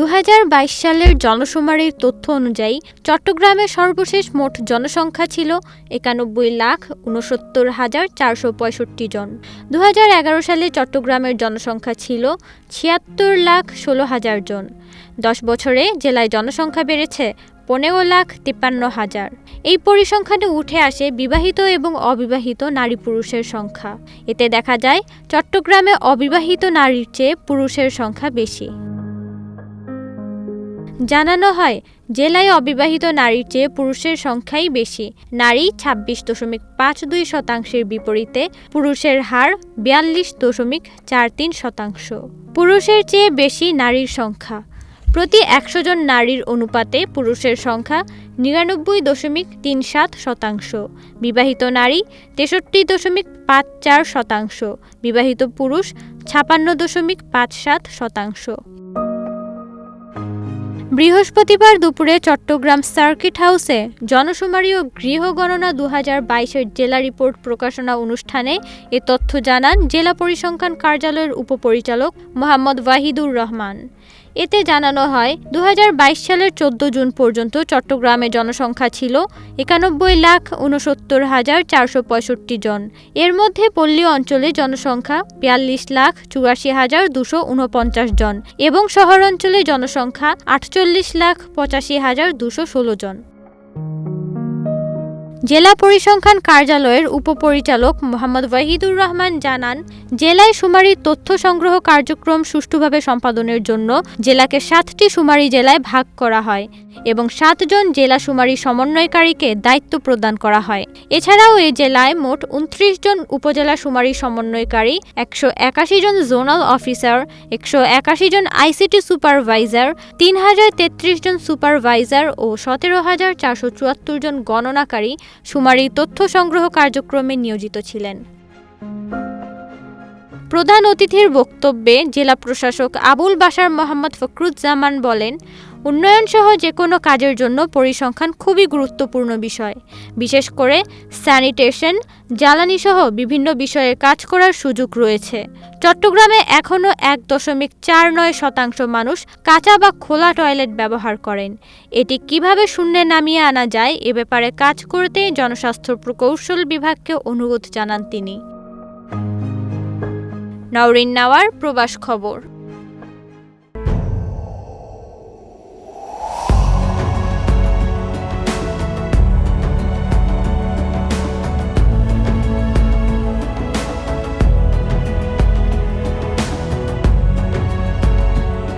দু হাজার বাইশ সালের জনশুমারির তথ্য অনুযায়ী চট্টগ্রামের সর্বশেষ মোট জনসংখ্যা ছিল একানব্বই লাখ উনসত্তর হাজার চারশো পঁয়ষট্টি জন। দু হাজার এগারো সালে চট্টগ্রামের জনসংখ্যা ছিল ছিয়াত্তর লাখ ষোলো হাজার জন। দশ বছরে জেলায় জনসংখ্যা বেড়েছে পনেরো লাখ তিপ্পান্ন হাজার। এই পরিসংখ্যানে উঠে আসে বিবাহিত এবং অবিবাহিত নারী পুরুষের সংখ্যা। এতে দেখা যায়, চট্টগ্রামে অবিবাহিত নারীর চেয়ে পুরুষের সংখ্যা বেশি। জানানো হয়, জেলায় অবিবাহিত নারীর চেয়ে পুরুষের সংখ্যাই বেশি। নারী ছাব্বিশ দশমিক পাঁচ দুই শতাংশের বিপরীতে, পুরুষের হার বিয়াল্লিশ দশমিক চার তিন শতাংশ। পুরুষের চেয়ে বেশি নারীর সংখ্যা। প্রতি একশো জন নারীর অনুপাতে পুরুষের সংখ্যা নিরানব্বই দশমিক তিন সাত শতাংশ। বিবাহিত নারী তেষট্টি দশমিক পাঁচ চার শতাংশ। বিবাহিত পুরুষ ছাপান্ন দশমিক পাঁচ সাত শতাংশ। বৃহস্পতিবার দুপুরে চট্টগ্রাম সার্কিট হাউসে জনশুমারি ও গৃহ গণনা দু হাজার জেলা রিপোর্ট প্রকাশনা অনুষ্ঠানে এ তথ্য জানান জেলা পরিসংখ্যান কার্যালয়ের উপপরিচালক মোহাম্মদ ওয়াহিদুর রহমান। এতে জানানো হয় দু হাজার বাইশ সালের চোদ্দ জুন পর্যন্ত চট্টগ্রামে জনসংখ্যা ছিল একানব্বই লাখ উনসত্তর হাজার চারশো পঁয়ষট্টি জন। এর মধ্যে পল্লী অঞ্চলে জনসংখ্যা বিয়াল্লিশ লাখ চুরাশি হাজার দুশো উনপঞ্চাশ জন এবং শহর অঞ্চলে জনসংখ্যা আটচল্লিশ লাখ পঁচাশি হাজার দুশো ষোলো জন। জেলা পরিসংখ্যান কার্যালয়ের উপপরিচালক মোহাম্মদ ওয়াহিদুর রহমান জানান, জেলায় শুমারির তথ্য সংগ্রহ কার্যক্রম সুষ্ঠুভাবে সম্পাদনের জন্য জেলাকে সাতটি শুমারি জেলায় ভাগ করা হয়। এবং সাতজন জেলা শুমারি সমন্বয়কারীকে দায়িত্ব প্রদান করা হয়। এছাড়াও এই জেলায় মোট উনত্রিশ জন উপজেলা শুমারি সমন্বয়কারী, একশো একাশি জন জোনাল অফিসার, একশো একাশি জন আইসিটি সুপারভাইজার, তিন হাজার তেত্রিশ জন সুপারভাইজার ও সতেরো হাজার চারশো চুয়াত্তর জন গণনাকারী, শুমারি তথ্য সংগ্রহ কার্যক্রমে নিয়োজিত ছিলেন। প্রধান অতিথির বক্তব্যে জেলা প্রশাসক আবুল বাশার মোহাম্মদ ফখরুজ্জামান বলেন, উন্নয়নসহ যে কোনো কাজের জন্য পরিসংখ্যান খুবই গুরুত্বপূর্ণ বিষয়। বিশেষ করে স্যানিটেশন, জ্বালানিসহ বিভিন্ন বিষয়ে কাজ করার সুযোগ রয়েছে। চট্টগ্রামে এখনও এক দশমিক চার নয় শতাংশ মানুষ কাঁচা বা খোলা টয়লেট ব্যবহার করেন। এটি কীভাবে শূন্যে নামিয়ে আনা যায় এ ব্যাপারে কাজ করতে জনস্বাস্থ্য প্রকৌশল বিভাগকে অনুরোধ জানান তিনি। নওরিন নাওয়ার প্রবাস খবর।